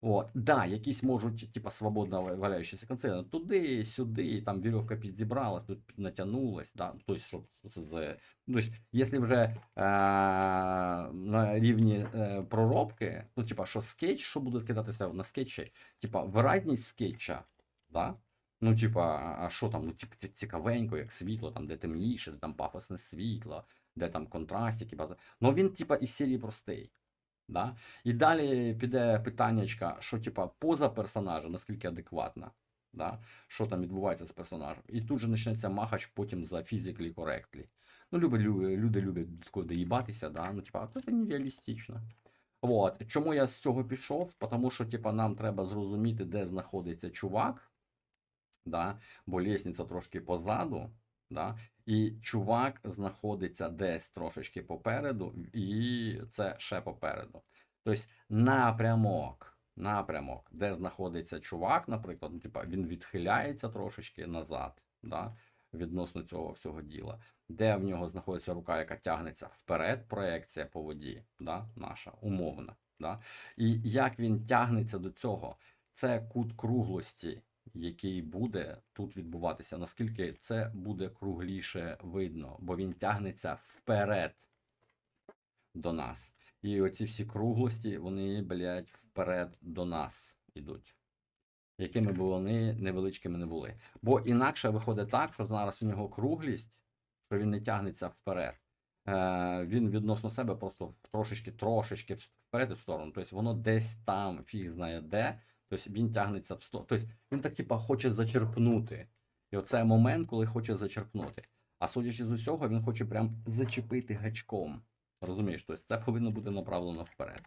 От, да, якісь можуть, типа, свободно ва- валяючіся концерти, туди, сюди, там вірьовка підзібралась, тут натягнулась, да, тобто, щоб з, тобто, якщо вже е, на рівні е, проробки, ну, типа, що скетч, що буде скидатися на скетчі, типа, виразність скетча, да, ну, типа, а- що там, ну, типа, цікавенько, як світло, там, де темніше, де там пафосне світло, де там контрастики, база. Ну, він, типа, із серії простий. Да? І далі піде питаннячка, що типа поза персонажа, наскільки адекватна, да? що там відбувається з персонажем. І тут же почнеться махач потім за physically correctly. Ну, люди, люди, люблять тако доїбатися, да? ну, типа, це нереалістично. От. Чому я з цього пішов? Тому що, типа, нам треба зрозуміти, де знаходиться чувак, да? бо лісниця трошки позаду. Да? І чувак знаходиться десь трошечки попереду, і це ще попереду. Тобто напрямок, напрямок, де знаходиться чувак, наприклад, ну, типа, він відхиляється трошечки назад, да? відносно цього всього діла, де в нього знаходиться рука, яка тягнеться вперед, проекція по воді, да? наша, умовна. Да? І як він тягнеться до цього, це кут круглості який буде тут відбуватися, наскільки це буде кругліше видно, бо він тягнеться вперед до нас. І оці всі круглості, вони, блядь, вперед до нас ідуть. Якими б вони невеличкими не були. Бо інакше виходить так, що зараз у нього круглість, що він не тягнеться вперед. Е, він відносно себе просто трошечки, трошечки вперед в сторону. Тобто воно десь там, фіг знає де, Тобто він тягнеться в сторону. Тобто він так, типа, хоче зачерпнути. І оце момент, коли хоче зачерпнути. А судячи з усього, він хоче прям зачепити гачком. Розумієш? Тобто це повинно бути направлено вперед.